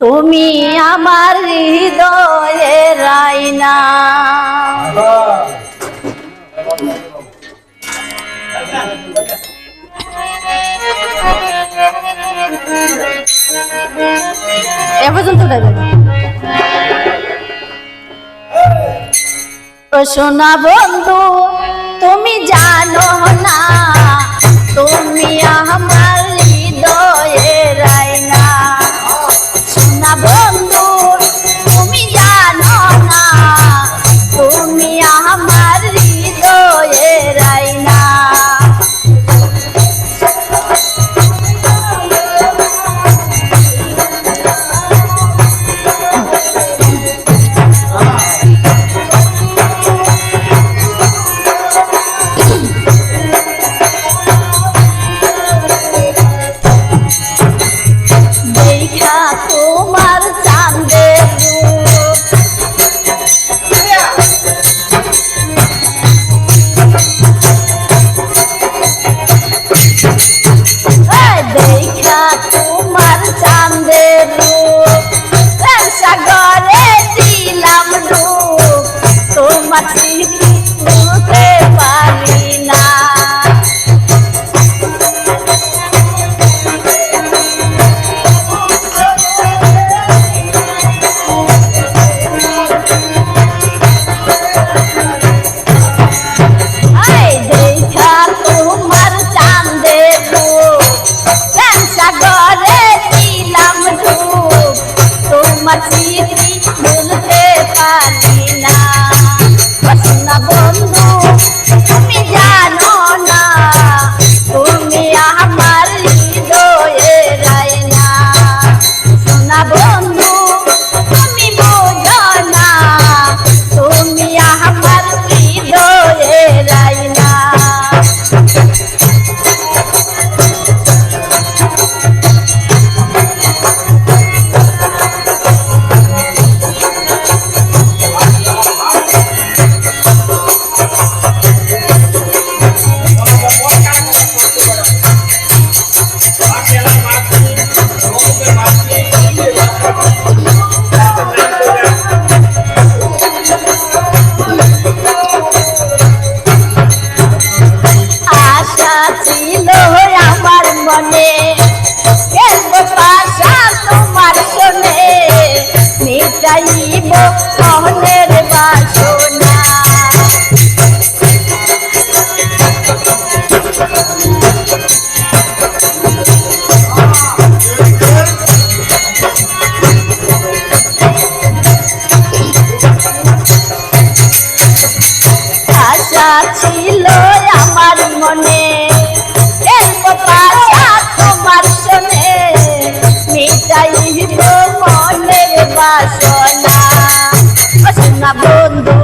তুমি আমার হৃদয়ে রাইনা। এ পর্যন্ত শোনা বন্ধু তুমি জানো না তুমি আমার কথা ছিল আমার মনে। খেলব পাশা তোমার শোনে? মেটাইব মহনের বাসনা। আশা বাসনা ও সোনা বন্ধু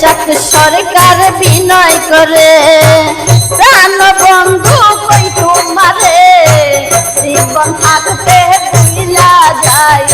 সাথে সরকার বিনয় করে। প্রাণ বন্ধু কই তোমারে? জীবন থাকতে দিলা যায়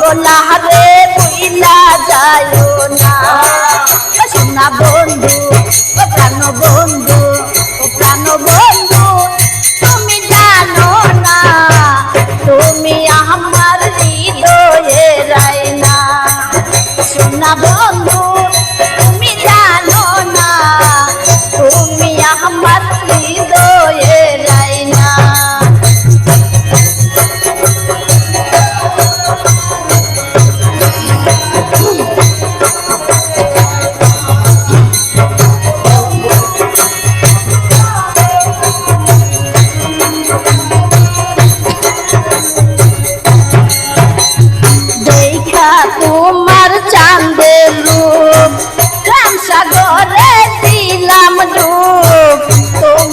বলা রে বুইলা যায় না। বন্ধু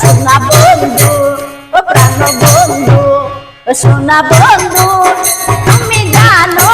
সোনা বন্ধু ও প্রাণ বন্ধু সোনা বন্ধু তুমি জানো